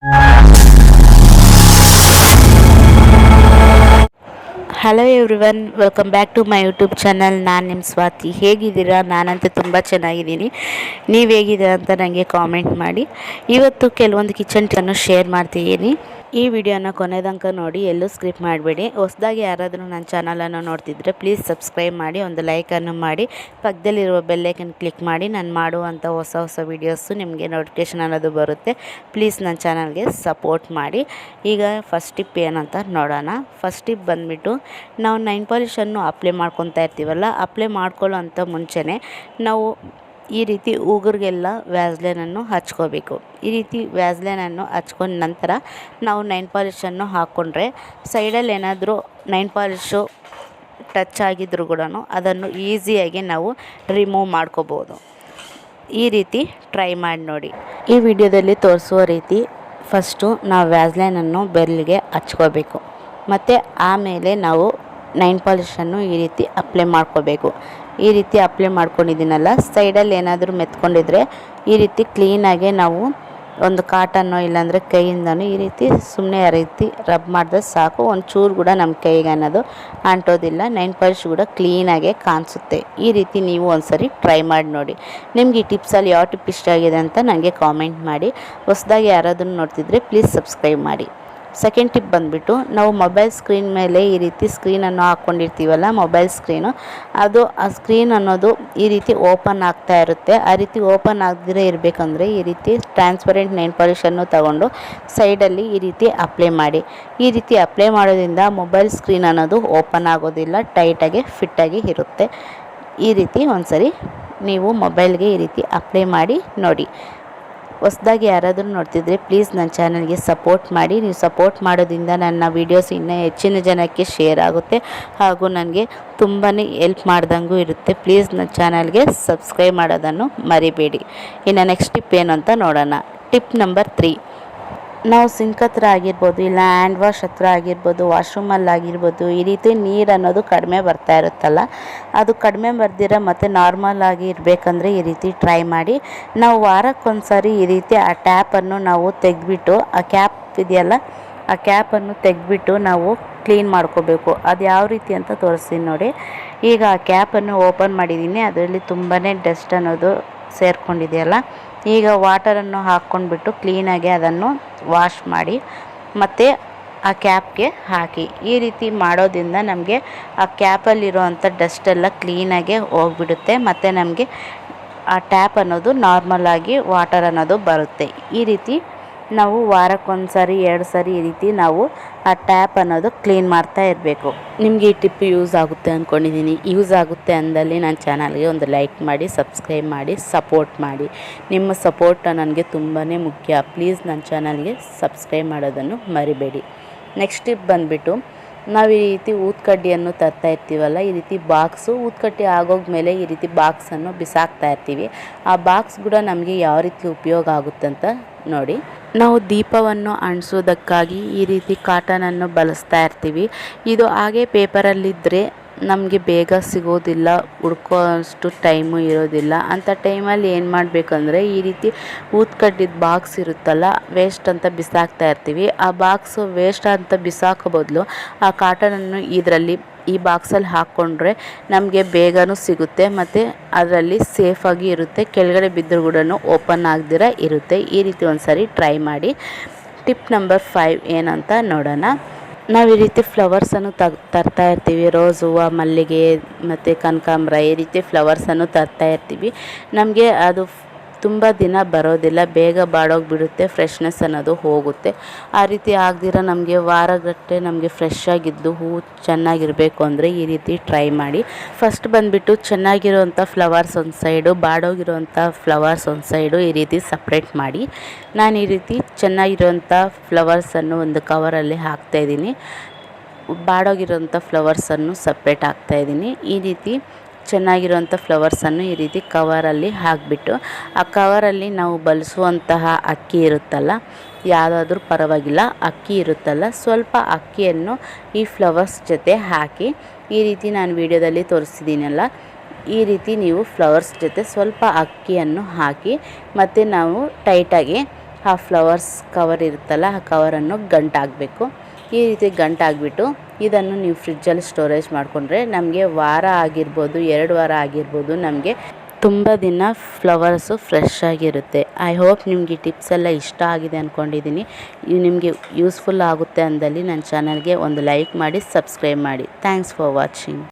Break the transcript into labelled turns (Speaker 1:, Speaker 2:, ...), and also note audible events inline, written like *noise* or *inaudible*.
Speaker 1: you *laughs* hello everyone welcome back to my YouTube channel ನಾನು ನಿಮ್ಮ ಸ್ವಾತಿ. ಹೇಗಿದ್ದೀರಾ? ನಾನಂತೂ ತುಂಬ ಚೆನ್ನಾಗಿದ್ದೀನಿ. ನೀವು ಹೇಗಿದ್ದೀರಾ ಅಂತ ನನಗೆ ಕಾಮೆಂಟ್ ಮಾಡಿ. ಇವತ್ತು ಕೆಲವೊಂದು ಕಿಚನ್ ಟನ್ನು ಶೇರ್ ಮಾಡ್ತಿದ್ದೀನಿ. ಈ ವಿಡಿಯೋನ ಕೊನೆದಂಕ ನೋಡಿ, ಎಲ್ಲೂ ಸ್ಕ್ರಿಪ್ ಮಾಡಬೇಡಿ. ಹೊಸದಾಗಿ ಯಾರಾದರೂ ನನ್ನ ಚಾನಲನ್ನು ನೋಡ್ತಿದ್ರೆ ಪ್ಲೀಸ್ ಸಬ್ಸ್ಕ್ರೈಬ್ ಮಾಡಿ, ಒಂದು ಲೈಕನ್ನು ಮಾಡಿ. ಪಕ್ಕದಲ್ಲಿರುವ ಬೆಲ್ಲೈಕನ್ ಕ್ಲಿಕ್ ಮಾಡಿ, ನಾನು ಮಾಡುವಂಥ ಹೊಸ ಹೊಸ ವೀಡಿಯೋಸು ನಿಮಗೆ ನೋಟಿಫಿಕೇಷನ್ ಅನ್ನೋದು ಬರುತ್ತೆ. ಪ್ಲೀಸ್ ನನ್ನ ಚಾನಲ್ಗೆ ಸಪೋರ್ಟ್ ಮಾಡಿ. ಈಗ ಫಸ್ಟ್ ಟಿಪ್ ಏನಂತ ನೋಡೋಣ. ಫಸ್ಟ್ ಟಿಪ್ ಬಂದುಬಿಟ್ಟು ನಾವು ನೈನ್ ಪಾಲಿಶನ್ನು ಅಪ್ಲೈ ಮಾಡ್ಕೊತಾ ಇರ್ತೀವಲ್ಲ, ಅಪ್ಲೈ ಮಾಡ್ಕೊಳ್ಳೋ ಅಂಥ ಮುಂಚೆನೇ ನಾವು ಈ ರೀತಿ ಉಗುರಿಗೆಲ್ಲ ವ್ಯಾಸ್ಲೈನನ್ನು ಹಚ್ಕೋಬೇಕು. ಈ ರೀತಿ ವ್ಯಾಸ್ಲೈನನ್ನು ಹಚ್ಕೊಂಡ ನಂತರ ನಾವು ನೈನ್ ಪಾಲಿಶನ್ನು ಹಾಕ್ಕೊಂಡ್ರೆ ಸೈಡಲ್ಲಿ ಏನಾದರೂ ನೈನ್ ಪಾಲಿಷು ಟಚ್ ಆಗಿದ್ರೂ ಕೂಡ ಅದನ್ನು ಈಸಿಯಾಗಿ ನಾವು ರಿಮೂವ್ ಮಾಡ್ಕೋಬೋದು. ಈ ರೀತಿ ಟ್ರೈ ಮಾಡಿ ನೋಡಿ. ಈ ವಿಡಿಯೋದಲ್ಲಿ ತೋರಿಸುವ ರೀತಿ ಫಸ್ಟು ನಾವು ವ್ಯಾಸ್ಲೈನನ್ನು ಬೆರಳಿಗೆ ಹಚ್ಕೋಬೇಕು. ಮತ್ತು ಆಮೇಲೆ ನಾವು ನೈನ್ ಪಾಲಿಶನ್ನು ಈ ರೀತಿ ಅಪ್ಲೈ ಮಾಡ್ಕೋಬೇಕು. ಈ ರೀತಿ ಅಪ್ಲೈ ಮಾಡ್ಕೊಂಡಿದ್ದೀನಲ್ಲ, ಸೈಡಲ್ಲಿ ಏನಾದರೂ ಮೆತ್ಕೊಂಡಿದ್ರೆ ಈ ರೀತಿ ಕ್ಲೀನಾಗೆ ನಾವು ಒಂದು ಕಾಟನ್ನು ಇಲ್ಲಾಂದರೆ ಕೈಯಿಂದನೂ ಈ ರೀತಿ ಸುಮ್ಮನೆ ಆ ರೀತಿ ರಬ್ ಮಾಡಿದ್ರೆ ಸಾಕು. ಒಂದು ಚೂರು ಕೂಡ ನಮ್ಮ ಕೈಗೆ ಅನ್ನೋದು ಅಂಟೋದಿಲ್ಲ. ನೈನ್ ಪಾಲಿಷ್ ಕೂಡ ಕ್ಲೀನಾಗೆ ಕಾಣಿಸುತ್ತೆ. ಈ ರೀತಿ ನೀವು ಒಂದ್ಸರಿ ಟ್ರೈ ಮಾಡಿ ನೋಡಿ. ನಿಮ್ಗೆ ಈ ಟಿಪ್ಸಲ್ಲಿ ಯಾವ ಟಿಪ್ ಇಷ್ಟ ಆಗಿದೆ ಅಂತ ನನಗೆ ಕಾಮೆಂಟ್ ಮಾಡಿ. ಹೊಸದಾಗಿ ಯಾರಾದರೂ ನೋಡ್ತಿದ್ರೆ ಪ್ಲೀಸ್ ಸಬ್ಸ್ಕ್ರೈಬ್ ಮಾಡಿ. ಸೆಕೆಂಡ್ ಟಿಪ್ ಬಂದುಬಿಟ್ಟು, ನಾವು ಮೊಬೈಲ್ ಸ್ಕ್ರೀನ್ ಮೇಲೆ ಈ ರೀತಿ ಸ್ಕ್ರೀನನ್ನು ಹಾಕ್ಕೊಂಡಿರ್ತೀವಲ್ಲ ಮೊಬೈಲ್ ಸ್ಕ್ರೀನು ಅದು ಆ ಸ್ಕ್ರೀನ್ ಅನ್ನೋದು ಈ ರೀತಿ ಓಪನ್ ಆಗ್ತಾ ಇರುತ್ತೆ. ಆ ರೀತಿ ಓಪನ್ ಆಗದಿರೇ ಇರಬೇಕಂದ್ರೆ ಈ ರೀತಿ ಟ್ರಾನ್ಸ್ಪರೆಂಟ್ ನೈನ್ ಪಾಲಿಷನ್ನು ತಗೊಂಡು ಸೈಡಲ್ಲಿ ಈ ರೀತಿ ಅಪ್ಲೈ ಮಾಡಿ. ಈ ರೀತಿ ಅಪ್ಲೈ ಮಾಡೋದ್ರಿಂದ ಮೊಬೈಲ್ ಸ್ಕ್ರೀನ್ ಅನ್ನೋದು ಓಪನ್ ಆಗೋದಿಲ್ಲ ಟೈಟಾಗಿ ಫಿಟ್ಟಾಗಿ ಇರುತ್ತೆ. ಈ ರೀತಿ ಒಂದ್ಸರಿ ನೀವು ಮೊಬೈಲ್ಗೆ ಈ ರೀತಿ ಅಪ್ಲೈ ಮಾಡಿ ನೋಡಿ. ಹೊಸ್ದಾಗಿ ಯಾರಾದರೂ ನೋಡ್ತಿದ್ರೆ ಪ್ಲೀಸ್ ನನ್ನ ಚಾನಲ್ಗೆ ಸಪೋರ್ಟ್ ಮಾಡಿ. ನೀವು ಸಪೋರ್ಟ್ ಮಾಡೋದ್ರಿಂದ ನನ್ನ ವೀಡಿಯೋಸ್ ಇನ್ನೂ ಹೆಚ್ಚಿನ ಜನಕ್ಕೆ ಶೇರ್ ಆಗುತ್ತೆ ಹಾಗೂ ನನಗೆ ತುಂಬಾ ಎಲ್ಪ್ ಮಾಡ್ದಂಗೂ ಇರುತ್ತೆ. ಪ್ಲೀಸ್ ನನ್ನ ಚಾನಲ್ಗೆ ಸಬ್ಸ್ಕ್ರೈಬ್ ಮಾಡೋದನ್ನು ಮರಿಬೇಡಿ. ಇನ್ನು ನೆಕ್ಸ್ಟ್ ಟಿಪ್ ಏನು ಅಂತ ನೋಡೋಣ. Tip number three. ನಾವು ಸಿಂಕ್ ಹತ್ರ ಆಗಿರ್ಬೋದು, ಇಲ್ಲ ಹ್ಯಾಂಡ್ ವಾಶ್ ಹತ್ರ ಆಗಿರ್ಬೋದು ವಾಶ್ರೂಮಲ್ಲಿ ಆಗಿರ್ಬೋದು, ಈ ರೀತಿ ನೀರು ಅನ್ನೋದು ಕಡಿಮೆ ಬರ್ತಾ ಇರುತ್ತಲ್ಲ, ಅದು ಕಡಿಮೆ ಬರ್ದಿರ ಮತ್ತು ನಾರ್ಮಲ್ ಆಗಿ ಇರಬೇಕಂದ್ರೆ ಈ ರೀತಿ ಟ್ರೈ ಮಾಡಿ. ನಾವು ವಾರಕ್ಕೊಂದ್ಸರಿ ಈ ರೀತಿ ಆ ಟ್ಯಾಪನ್ನು ನಾವು ತೆಗೆದ್ಬಿಟ್ಟು, ಆ ಕ್ಯಾಪ್ ಇದೆಯಲ್ಲ, ಆ ಕ್ಯಾಪನ್ನು ತೆಗೆದ್ಬಿಟ್ಟು ನಾವು ಕ್ಲೀನ್ ಮಾಡ್ಕೋಬೇಕು. ಅದು ಯಾವ ರೀತಿ ಅಂತ ತೋರಿಸ್ತೀನಿ ನೋಡಿ. ಈಗ ಆ ಕ್ಯಾಪನ್ನು ಓಪನ್ ಮಾಡಿದ್ದೀನಿ. ಅದರಲ್ಲಿ ತುಂಬಾ ಡಸ್ಟ್ ಅನ್ನೋದು ಸೇರ್ಕೊಂಡಿದೆಯಲ್ಲ ಈಗ ವಾಟರನ್ನು ಹಾಕ್ಕೊಂಡ್ಬಿಟ್ಟು ಕ್ಲೀನಾಗಿ ಅದನ್ನು ವಾಶ್ ಮಾಡಿ, ಮತ್ತು ಆ ಕ್ಯಾಪ್ಗೆ ಹಾಕಿ. ಈ ರೀತಿ ಮಾಡೋದ್ರಿಂದ ನಮಗೆ ಆ ಕ್ಯಾಪಲ್ಲಿರುವಂಥ ಡಸ್ಟೆಲ್ಲ ಕ್ಲೀನಾಗೆ ಹೋಗ್ಬಿಡುತ್ತೆ, ಮತ್ತು ನಮಗೆ ಆ ಟ್ಯಾಪ್ ಅನ್ನೋದು ನಾರ್ಮಲ್ ಆಗಿ ವಾಟರ್ ಅನ್ನೋದು ಬರುತ್ತೆ. ಈ ರೀತಿ ನಾವು ವಾರಕ್ಕೊಂದು ಸರಿ ಎರಡು ಸರಿ ಈ ರೀತಿ ನಾವು ಆ ಟ್ಯಾಪ್ ಅನ್ನೋದು ಕ್ಲೀನ್ ಮಾಡ್ತಾ ಇರಬೇಕು. ನಿಮಗೆ ಈ ಟಿಪ್ ಯೂಸ್ ಆಗುತ್ತೆ ಅಂದ್ಕೊಂಡಿದ್ದೀನಿ ಯೂಸ್ ಆಗುತ್ತೆ ಅಂದಲ್ಲಿ ನನ್ನ ಚಾನಲ್ಗೆ ಒಂದು ಲೈಕ್ ಮಾಡಿ, ಸಬ್ಸ್ಕ್ರೈಬ್ ಮಾಡಿ, ಸಪೋರ್ಟ್ ಮಾಡಿ. ನಿಮ್ಮ ಸಪೋರ್ಟ್ ನನಗೆ ತುಂಬಾ ಮುಖ್ಯ. ಪ್ಲೀಸ್ ನನ್ನ ಚಾನಲ್ಗೆ ಸಬ್ಸ್ಕ್ರೈಬ್ ಮಾಡೋದನ್ನು ಮರಿಬೇಡಿ. ನೆಕ್ಸ್ಟ್ ಟಿಪ್ ಬಂದುಬಿಟ್ಟು, ನಾವು ಈ ರೀತಿ ಊದ್ಕಡ್ಡಿಯನ್ನು ತರ್ತಾ ಇರ್ತೀವಲ್ಲ, ಈ ರೀತಿ ಬಾಕ್ಸು ಊದ್ಕಡ್ಡಿ ಆಗೋಗ್ಮೇಲೆ ಈ ರೀತಿ ಬಾಕ್ಸನ್ನು ಬಿಸಾಕ್ತಾ ಇರ್ತೀವಿ. ಆ ಬಾಕ್ಸ್ ಕೂಡ ನಮಗೆ ಯಾವ ರೀತಿ ಉಪಯೋಗ ಆಗುತ್ತೆ ಅಂತ ನೋಡಿ. ನಾವು ದೀಪವನ್ನು ಅಂಟಿಸೋದಕ್ಕಾಗಿ ಈ ರೀತಿ ಕಾಟನನ್ನು ಬಳಸ್ತಾ ಇರ್ತೀವಿ. ಇದು ಹಾಗೆ ಪೇಪರಲ್ಲಿದ್ದರೆ ನಮಗೆ ಬೇಗ ಸಿಗೋದಿಲ್ಲ ಹುಡ್ಕೋ ಅಷ್ಟು ಟೈಮು ಇರೋದಿಲ್ಲ. ಅಂಥ ಟೈಮಲ್ಲಿ ಏನು ಮಾಡಬೇಕಂದ್ರೆ ಈ ರೀತಿ ಊದ್ಕಡ್ಡಿದ ಬಾಕ್ಸ್ ಇರುತ್ತಲ್ಲ ವೇಸ್ಟ್ ಅಂತ ಬಿಸಾಕ್ತಾ ಇರ್ತೀವಿ. ಆ ಬಾಕ್ಸು ವೇಸ್ಟ್ ಅಂತ ಬಿಸಾಕೋ ಬದಲು ಆ ಕಾಟನನ್ನು ಇದರಲ್ಲಿ ಈ ಬಾಕ್ಸಲ್ಲಿ ಹಾಕ್ಕೊಂಡ್ರೆ ನಮಗೆ ಬೇಗನೂ ಸಿಗುತ್ತೆ ಮತ್ತು ಅದರಲ್ಲಿ ಸೇಫಾಗಿ ಇರುತ್ತೆ. ಕೆಳಗಡೆ ಬಿದ್ದರೂ ಕೂಡ ಓಪನ್ ಆಗದಿರ ಇರುತ್ತೆ. ಈ ರೀತಿ ಒಂದು ಸಾರಿ ಟ್ರೈ ಮಾಡಿ. ಟಿಪ್ ನಂಬರ್ ಫೈವ್ ಏನಂತ ನೋಡೋಣ. ನಾವು ಈ ರೀತಿ ಫ್ಲವರ್ಸನ್ನು ತಗ್ ತರ್ತಾ ಇರ್ತೀವಿ. ರೋಸ್, ಹೂವು, ಮಲ್ಲಿಗೆ ಮತ್ತು ಕನಕಾಂಬ್ರ ಈ ರೀತಿ ಫ್ಲವರ್ಸನ್ನು ತರ್ತಾ ಇರ್ತೀವಿ. ನಮಗೆ ಅದು ತುಂಬ ದಿನ ಬರೋದಿಲ್ಲ, ಬೇಗ ಬಾಡೋಗಿಬಿಡುತ್ತೆ ಫ್ರೆಶ್ನೆಸ್ ಅನ್ನೋದು ಹೋಗುತ್ತೆ. ಆ ರೀತಿ ಆಗದಿರ ನಮಗೆ ವಾರಗಟ್ಟೆ ನಮಗೆ ಫ್ರೆಶ್ ಆಗಿದ್ದು ಹೂವು ಚೆನ್ನಾಗಿರಬೇಕು ಅಂದರೆ ಈ ರೀತಿ ಟ್ರೈ ಮಾಡಿ. ಫಸ್ಟ್ ಬಂದುಬಿಟ್ಟು ಚೆನ್ನಾಗಿರುವಂಥ ಫ್ಲವರ್ಸ್ ಒಂದು ಸೈಡು ಬಾಡೋಗಿರೋವಂಥ ಫ್ಲವರ್ಸ್ ಒಂದು ಸೈಡು ಈ ರೀತಿ ಸಪ್ರೇಟ್ ಮಾಡಿ. ನಾನು ಈ ರೀತಿ ಚೆನ್ನಾಗಿರೋವಂಥ ಫ್ಲವರ್ಸನ್ನು ಒಂದು ಕವರಲ್ಲಿ ಹಾಕ್ತಾಯಿದ್ದೀನಿ ಬಾಡೋಗಿರೋಂಥ ಫ್ಲವರ್ಸನ್ನು ಸಪ್ರೇಟ್ ಹಾಕ್ತಾಯಿದ್ದೀನಿ ಈ ರೀತಿ ಚೆನ್ನಾಗಿರೋಂಥ ಫ್ಲವರ್ಸನ್ನು ಈ ರೀತಿ ಕವರಲ್ಲಿ ಹಾಕಿಬಿಟ್ಟು, ಆ ಕವರಲ್ಲಿ ನಾವು ಬಳಸುವಂತಹ ಅಕ್ಕಿ ಇರುತ್ತಲ್ಲ, ಯಾವುದಾದ್ರೂ ಪರವಾಗಿಲ್ಲ, ಅಕ್ಕಿ ಇರುತ್ತಲ್ಲ, ಸ್ವಲ್ಪ ಅಕ್ಕಿಯನ್ನು ಈ ಫ್ಲವರ್ಸ್ ಜೊತೆ ಹಾಕಿ, ಈ ರೀತಿ ನಾನು ವಿಡಿಯೋದಲ್ಲಿ ತೋರಿಸಿದ್ದೀನಲ್ಲ ಈ ರೀತಿ ನೀವು ಫ್ಲವರ್ಸ್ ಜೊತೆ ಸ್ವಲ್ಪ ಅಕ್ಕಿಯನ್ನು ಹಾಕಿ, ಮತ್ತು ನಾವು ಟೈಟಾಗಿ ಆ ಫ್ಲವರ್ಸ್ ಕವರ್ ಇರುತ್ತಲ್ಲ, ಆ ಕವರನ್ನು ಗಂಟಾಗಬೇಕು ಈ ರೀತಿ ಗಂಟಾಗ್ಬಿಟ್ಟು ಇದನ್ನು ನೀವು ಫ್ರಿಜ್ಜಲ್ಲಿ ಸ್ಟೋರೇಜ್ ಮಾಡಿಕೊಂಡ್ರೆ ನಮಗೆ ವಾರ ಆಗಿರ್ಬೋದು, ಎರಡು ವಾರ ಆಗಿರ್ಬೋದು, ನಮಗೆ ತುಂಬ ದಿನ ಫ್ಲವರ್ಸು ಫ್ರೆಶ್ ಆಗಿರುತ್ತೆ. ಐ ಹೋಪ್ ನಿಮಗೆ ಟಿಪ್ಸ್ ಎಲ್ಲ ಇಷ್ಟ ಆಗಿದೆ ಅಂದ್ಕೊಂಡಿದ್ದೀನಿ ನಿಮಗೆ ಯೂಸ್ಫುಲ್ ಆಗುತ್ತೆ ಅಂದಲ್ಲಿ ನನ್ನ ಚಾನಲ್ಗೆ ಒಂದು ಲೈಕ್ ಮಾಡಿ, ಸಬ್ಸ್ಕ್ರೈಬ್ ಮಾಡಿ. Thanks for watching